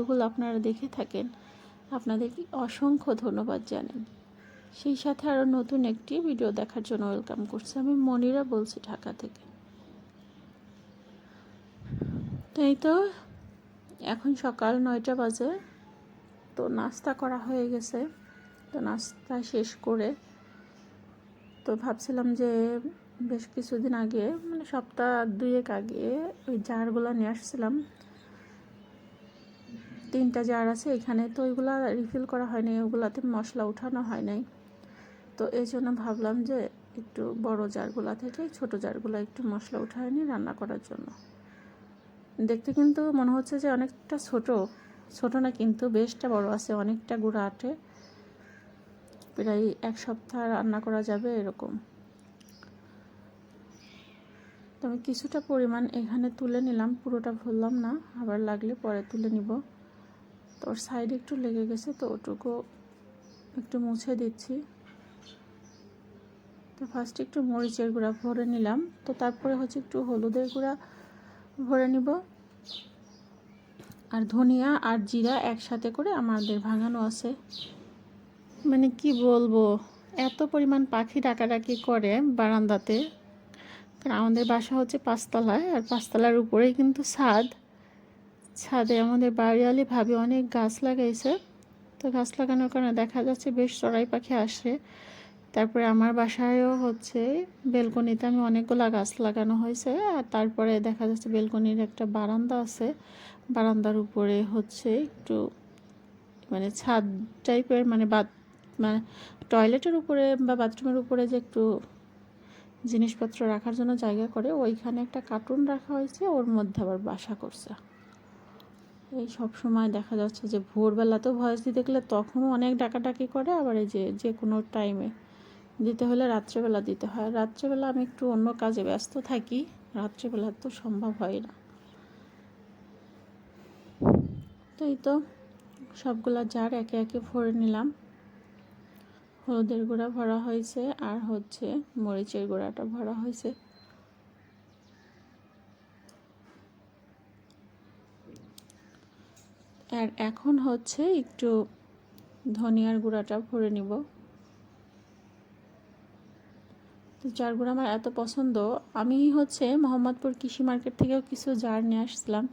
ভিডিওগুলো আপনারা দেখে থাকেন। আপনাদেরকে অসংখ্য ধন্যবাদ জানাই। সেই সাথে আরও নতুন একটি ভিডিও দেখার জন্য ওয়েলকাম করছি আমি মনিরা বলছি ঢাকা থেকে। তাই তো, এখন সকাল নয়টা বাজে। তো নাস্তা করা হয়ে গেছে। তো নাস্তা শেষ করে তো ভাবছিলাম যে বেশ কিছুদিন আগে মানে সপ্তাহ দুয়েক আগে ওই জারগুলো নিয়ে আসছিলাম। তিনটা জার আছে এখানে। তো ওইগুলা রিফিল করা হয়নি ওগুলাতে মশলা উঠানো হয় নাই। তো এই জন্য ভাবলাম যে একটু বড় জারগুলা থেকে ছোট জারগুলো একটু মশলা উঠায় নিয়ে রান্না করার জন্য। দেখতে কিন্তু মনে হচ্ছে যে অনেকটা ছোট ছোট না কিন্তু বেশটা বড় আছে, অনেকটা গুঁড়া আটে। প্রায় এক সপ্তাহ রান্না করা যাবে এরকম। তো আমি কিছুটা পরিমাণ এখানে তুলে নিলাম, পুরোটা ভরলাম না, আবার লাগলে পরে তুলে নিব। তো ওর সাইডে একটু লেগে গেছে, তো ওটুকু একটু মুছে দিচ্ছি। তো ফার্স্ট একটু মরিচের গুঁড়া ভরে নিলাম, তো তারপরে হচ্ছে একটু হলুদের গুঁড়া ভরে নিব। আর ধনিয়া আর জিরা একসাথে করে আমাদের ভাঙানো আছে। মানে কি বলব, এত পরিমাণ পাখি ডাকাডাকি করে বারান্দাতে। কারণ আমাদের বাসা হচ্ছে পাঁচতলায়, আর পাঁচতলার উপরেই কিন্তু ছাদ। ছাদে আমাদের বাড়িয়ালি ভাবে অনেক গাছ লাগাইছে। তো গাছ লাগানোর কারণে দেখা যাচ্ছে বেশ চড়াই পাখি আসে। তারপরে আমার বাসায়ও হচ্ছে বেলকনিতে আমি অনেকগুলো গাছ লাগানো হয়েছে। আর তারপরে দেখা যাচ্ছে বেলকনির একটা বারান্দা আছে। বারান্দার উপরে হচ্ছে একটু মানে ছাদ টাইপের মানে বাথ মানে টয়লেটের উপরে বা বাথরুমের উপরে যে একটু জিনিসপত্র রাখার জন্য জায়গা করে, ওইখানে একটা কার্টুন রাখা হয়েছে। ওর মধ্যে আবার বাসা করছে। এই সব সময় দেখা যাচ্ছে যে ভোরবেলাতেও ভয়েস দিতে গেলে তখনও অনেক ডাকাডাকি করে, আবার এই যে যে কোনো টাইমে দিতে হলে রাত্রেবেলা দিতে হয়। রাত্রেবেলা আমি একটু অন্য কাজে ব্যস্ত থাকি, রাত্রেবেলা তো সম্ভব হয় না। তো এই তো সবগুলা জার একে একে ভরে নিলাম। হলুদের গুঁড়া ভরা হয়েছে, আর হচ্ছে মরিচের গুঁড়াটা ভরা হয়েছে। আর এখন হচ্ছে একটু ধনিয়ার গুঁড়াটা ভরে নিব। তো জারগুলো আমার এত পছন্দ, আমি হচ্ছে মোহাম্মদপুর কৃষি মার্কেট থেকেও কিছু জার নিয়ে আসছিলাম।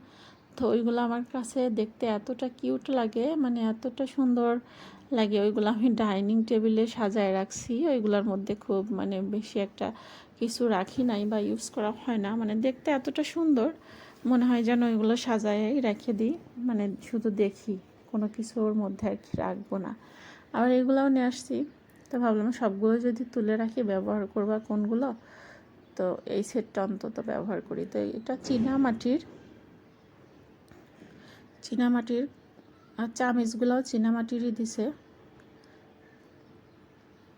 তো ওইগুলো আমার কাছে দেখতে এতটা কিউট লাগে মানে এতটা সুন্দর লাগে, ওইগুলো আমি ডাইনিং টেবিলে সাজায় রাখছি। ওইগুলোর মধ্যে খুব মানে বেশি একটা কিছু রাখি নাই বা ইউজ করা হয় না মানে দেখতে এতটা সুন্দর। মনে হয় যেন ওইগুলো সাজায় রেখে দিই। মানে শুধু দেখি, কোনো কিছু ওর মধ্যে আর কি রাখব না। আবার এগুলোও নিয়ে আসছি। তো ভাবলাম সবগুলো যদি তুলে রাখি, ব্যবহার করবা কোনগুলো? তো এই সেটটা অন্তত ব্যবহার করি। তো এটা চীনা মাটির চীনা মাটির, আর চামিচগুলোও চীনা মাটিরই দিছে।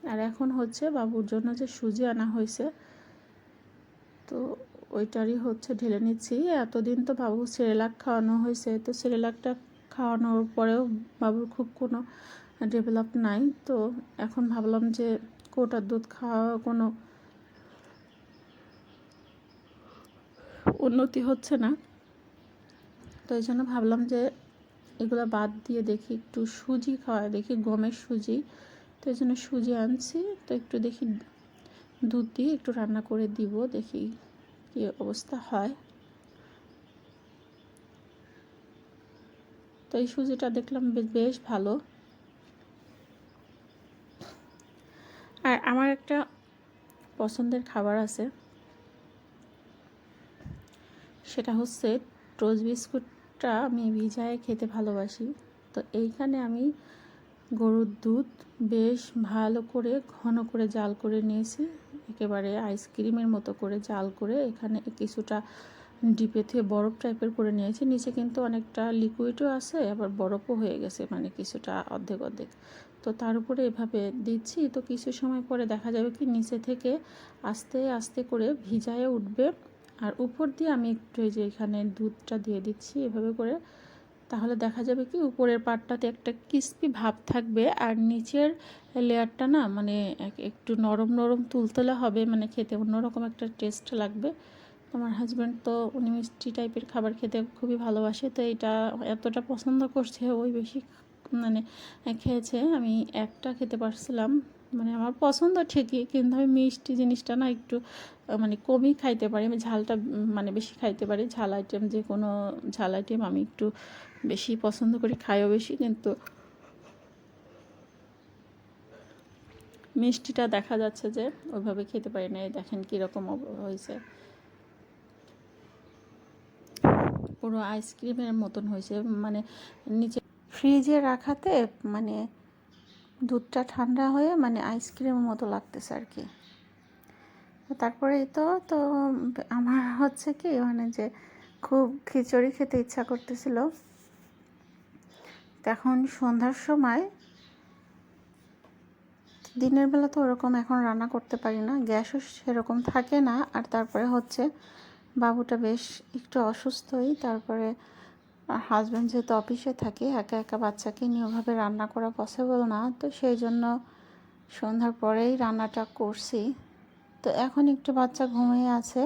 আর এখন হচ্ছে বাবুর জন্য যে সুজি আনা হয়েছে, তো ওইটারই হচ্ছে ঢেলে নিচ্ছি। এতদিন তো বাবু সেরেলাক খাওয়ানো হয়েছে, তো সেরেলাকটা খাওয়ানোর পরেও বাবুর খুব কোনো ডেভেলপ নাই। তো এখন ভাবলাম যে কোটার দুধ খাওয়া কোনো উন্নতি হচ্ছে না। তো এই জন্য ভাবলাম যে এগুলো বাদ দিয়ে দেখি একটু সুজি খাওয়া, দেখি গমের সুজি। তো এই জন্য সুজি আনছি, তো একটু দেখি দুধ দিয়ে একটু রান্না করে দিব, দেখি কী অবস্থা? হয়। তো এই সুজিটা দেখলাম বেশ ভালো। আর আমার একটা পছন্দের খাবার আছে। সেটা হচ্ছে টোস্ট বিস্কুটটা আমি ভিজায় খেতে ভালোবাসি। তো এইখানে আমি গরুর দুধ বেশ ভালো করে, ঘন করে জাল করে নিয়েছি। একেবারে আইসক্রিমের মতো করে জাল করে এখানে কিছুটা ডিপে থেকে বরফ টাইপের করে নিয়েছি। নিচে কিন্তু অনেকটা লিকুইডও আছে, আবার বরফও হয়ে গেছে মানে কিছুটা অর্ধেক অর্ধেক। তো তার উপরে এভাবে দিচ্ছি। তো কিছু সময় পরে দেখা যাবে কি নিচে থেকে আস্তে আস্তে করে ভিজায় উঠবে। আর উপর দিয়ে আমি একটু এই যে এখানে দুধটা দিয়ে দিচ্ছি, এভাবে করে তাহলে দেখা যাবে কি উপরের পাটটাতে একটা ক্রিস্পি ভাব থাকবে আর নিচের লেয়ারটা না মানে একটু নরম নরম তুলতুলে হবে মানে খেতে অন্যরকম একটা টেস্ট লাগবে। আমার হাজব্যান্ড তো উনি মিষ্টি টাইপের খাবার খেতে খুবই ভালোবাসে, তো এটা এতটা পছন্দ করছে, ওই বেশি মানে খেয়েছে। আমি একটা খেতে পারছিলাম মানে আমার পছন্দ ঠিকই, কিন্তু আমি মিষ্টি জিনিসটা না একটু মানে কমই খাইতে পারি। আমি ঝালটা মানে বেশি খাইতে পারি। ঝাল আইটেম যে কোনো ঝাল আইটেম আমি একটু বেশি পছন্দ করি, খাইও বেশি, কিন্তু মিষ্টিটা দেখা যাচ্ছে যে ওইভাবে খেতে পারি না। দেখেন কীরকম হয়েছে। পুরো আইসক্রিমের মতন হয়েছে। মানে নিচে ফ্রিজে রাখাতে মানে দুধটা ঠান্ডা হয়ে মানে আইসক্রিমের মতো লাগতেছে আর কি। তারপরে তো তো আমার হচ্ছে কি মানে যে খুব খিচুড়ি খেতে ইচ্ছা করতেছিল। তখন সন্ধ্যার সময় দিনের বেলা তো ওরকম এখন রান্না করতে পারি না, গ্যাসও সেরকম থাকে না। আর তারপরে হচ্ছে বাবুটা বেশ একটু অসুস্থই, তারপরে হাজব্যান্ড যেহেতু অফিসে থাকে, একা একা বাচ্চাকে নিয়ে ওভাবে রান্না করা পসিবল না। তো সেই জন্য সন্ধ্যার পরেই রান্নাটা করছি। তো এখন একটু বাচ্চা ঘুমিয়ে আছে।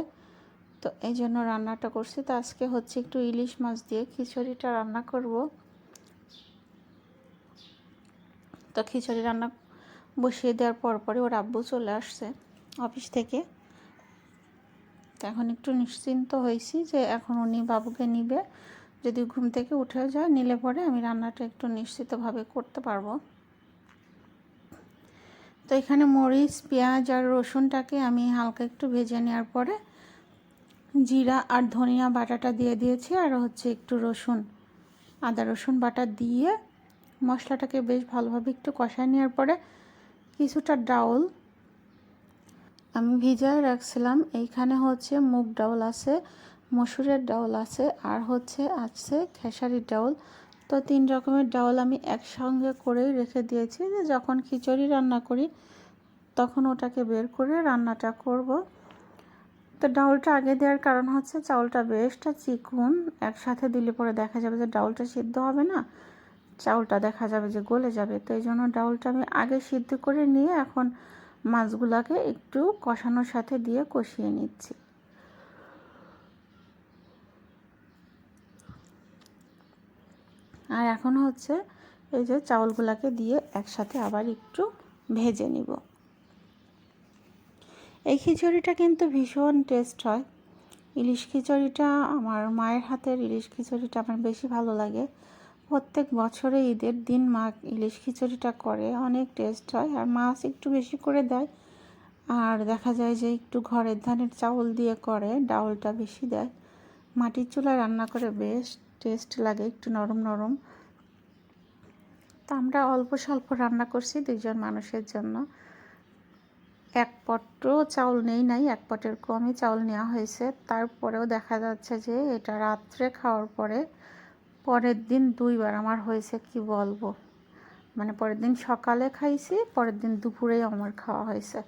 তো এই জন্য রান্নাটা করছি। তো আজকে হচ্ছে একটু ইলিশ মাছ দিয়ে খিচুড়িটা রান্না করব। তো খিচুড়ি রান্না বসিয়ে দেওয়ার পর পরে ওর আব্বু চলে আসছে অফিস থেকে। তো এখন একটু নিশ্চিন্ত হয়েছি যে এখন উনি বাবুকে নিবে। যদি ঘুম থেকে উঠে যায়, নিলে পরে আমি রান্নাটা একটু নিশ্চিতভাবে করতে পারব। তো এখানে মরিচ, পেঁয়াজ আর রসুনটাকে আমি হালকা একটু ভেজে নেওয়ার পরে জিরা আর ধনিয়া বাটাটা দিয়ে দিয়েছি আর হচ্ছে একটু রসুন, আদা রসুন বাটা দিয়ে মশলাটাকে বেশ ভালোভাবে একটু কষায় নেওয়ার পরে কিছুটা ডাউল আমি ভিজায় রাখছিলাম। এইখানে হচ্ছে মুগ ডাউল আছে। মসুরের ডাউল আছে, আর হচ্ছে আছে খেসারির ডাউল। তো তিন রকমের ডাউল আমি একসঙ্গে করেই রেখে দিয়েছি, যে যখন খিচুড়ি রান্না করি তখন ওটাকে বের করে রান্নাটা করব। তো ডাউলটা আগে দেওয়ার কারণ হচ্ছে চাউলটা বেশটা চিকুন, একসাথে দিলে পরে দেখা যাবে যে ডাউলটা সিদ্ধ হবে না, চাউলটা দেখা যাবে যে গলে যাবে। তো এই জন্য ডাউলটা আমি আগে সিদ্ধ করে নিয়ে এখন মাছগুলাকে একটু কষানোর সাথে দিয়ে কষিয়ে নিচ্ছি। আর এখন হচ্ছে এই যে চাউলগুলাকে দিয়ে একসাথে আবার একটু ভেজে নিব। এই খিচুড়িটা কিন্তু ভীষণ টেস্ট হয়। ইলিশ খিচুড়িটা, আমার মায়ের হাতের ইলিশ খিচুড়িটা আমার বেশি ভালো লাগে। প্রত্যেক বছরে ঈদের দিন মা ইলিশ খিচুড়িটা করে, অনেক টেস্ট হয়। আর মাছ একটু বেশি করে দেয়। আর দেখা যায় যে একটু ঘরের ধানের চাউল দিয়ে করে, ডাউলটা বেশি দেয়। মাটির চুলায় রান্না করে বেশ টেস্ট লাগে, একটু নরম নরম। তো আমরা অল্প স্বল্প রান্না করছি দুইজন মানুষের জন্য। এক পটও চাউল নেই নাই, এক পটের কমই চাউল নেওয়া হয়েছে। তারপরেও দেখা যাচ্ছে যে এটা রাত্রে খাওয়ার পরে, পরের দিন দুইবার আমার হয়েছে কি বলব। মানে পরের দিন সকালে খাইছি, পরের দিন দুপুরেই আমার খাওয়া হয়েছে।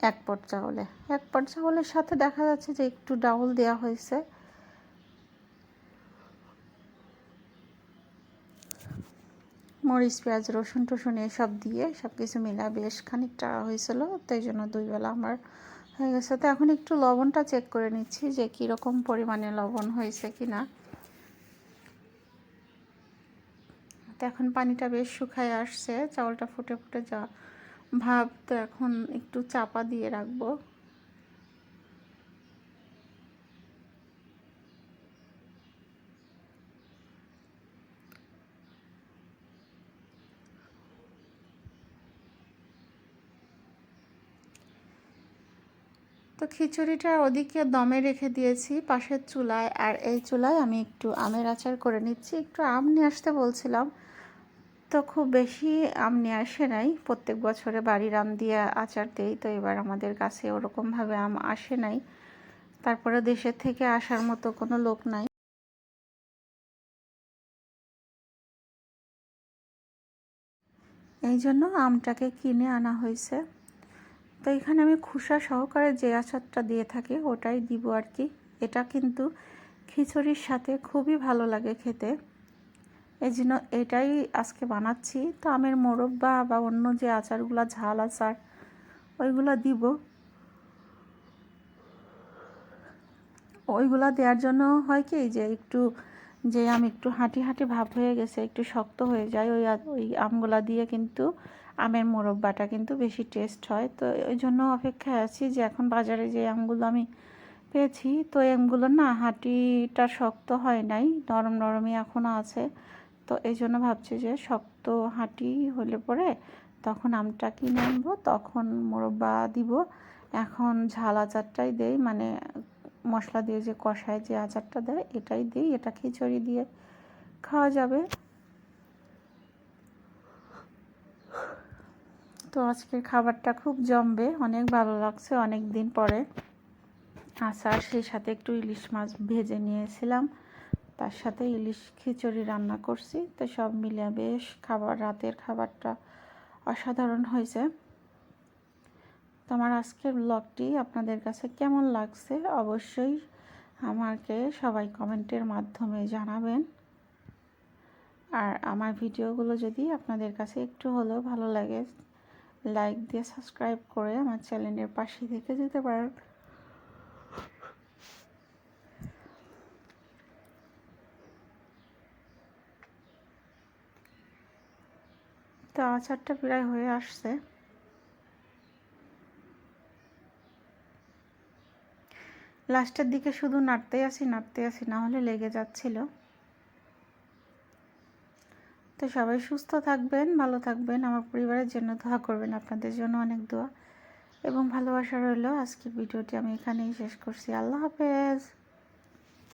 এক পট চাউলে। এক পট চাউলের সাথে দেখা যাচ্ছে যে একটু ডাউল দেওয়া হয়েছে। মরিচ, পেঁয়াজ, রসুন টসুন এসব দিয়ে সব কিছু মিলা বেশ খানিকটা হয়েছিল, তাই জন্য দুই বেলা আমার হয়ে গেছে। তো এখন একটু লবণটা চেক করে নিচ্ছি যে কীরকম পরিমাণে লবণ হয়েছে কি না তো এখন পানিটা বেশ শুকায় আসছে, চাউলটা ফুটে ফুটে যা ভাব, তো এখন একটু চাপা দিয়ে রাখব। তো খিচুড়িটা ওদিকে দমে রেখে দিয়েছি, পাশের চুলায়। আর এই চুলায় আমি একটু আমের আচার করে নিচ্ছি। একটু আম নিয়ে আসতে বলছিলাম। তো খুব বেশি আম নিয়ে আসে নাই। প্রত্যেক বছরে বাড়ির আম দিয়ে আচার দেই, তো এবার আমাদের কাছে ওরকমভাবে আম আসে নাই। তারপরে দেশের থেকে আসার মতো কোনো লোক নাই। এই জন্য আমটাকে কিনে আনা হয়েছে। তো এখানে আমি খুসা সহকারে যে আচারটা দিয়ে থাকি, ওটাই দিব আর কি। এটা কিন্তু খিচুড়ির সাথে খুবই ভালো লাগে খেতে। এই জন্য এটাই আজকে বানাচ্ছি। তো আমের মোরব্বা বা অন্য যে আচারগুলো, ঝাল আচার, ওইগুলো দিব। ওইগুলো দেওয়ার জন্য হয় কি, যে একটু, যে আম একটু হাঁটি হাঁটি ভাব হয়ে গেছে, একটু শক্ত হয়ে যায়, ওই ওই আমগুলা দিয়ে কিন্তু আমের মোরব্বাটা কিন্তু বেশি টেস্ট হয়। তো ওই জন্য অপেক্ষায় আছি যে এখন বাজারে যে আমগুলো আমি পেয়েছি, তো আমগুলো না হাঁটিটা শক্ত হয় নাই, নরম নরমই এখনও আছে। তো এই জন্য ভাবছি যে শক্ত হাঁটি হলে পরে তখন আমটা কিনে আনব, তখন মোরব্বা দিব। এখন ঝাল আচারটাই দেই মানে মশলা দিয়ে যে কষায় যে আচারটা দেয়, এটাই দিই। এটা খিচুড়ি দিয়ে খাওয়া যাবে। তো আজকের খাবারটা খুব জমবে, অনেক ভালো লাগছে অনেক দিন পরে আচার সেই সাথে একটু ইলিশ মাছ ভেজে নিয়েছিলাম, তার সাথে ইলিশ খিচুড়ি রান্না করছি। তো সব মিলে বেশ খাবার, রাতের খাবারটা অসাধারণ হয়েছে। তো আমার আজকের ব্লগটি আপনাদের কাছে কেমন লাগছে অবশ্যই আমাকে সবাই কমেন্টের মাধ্যমে জানাবেন। আর আমার ভিডিওগুলো যদি আপনাদের কাছে একটু হলেও ভালো লাগে লাইক দিয়ে সাবস্ক্রাইব করে আমার চ্যানেলের পাশে থেকে যেতে পারেন। তো আচারটা প্রায় হয়ে আসছে। লাস্টের দিকে শুধু নাড়তে আসি নাড়তে আসি, না হলে লেগে যাচ্ছিল। তো সবাই সুস্থ থাকবেন, ভালো থাকবেন। আমার পরিবারের জন্য দোয়া করবেন, আপনাদের জন্য অনেক দোয়া। এবং ভালোবাসা রইল। আজকের ভিডিওটি আমি এখানেই শেষ করছি। আল্লাহ হাফেজ।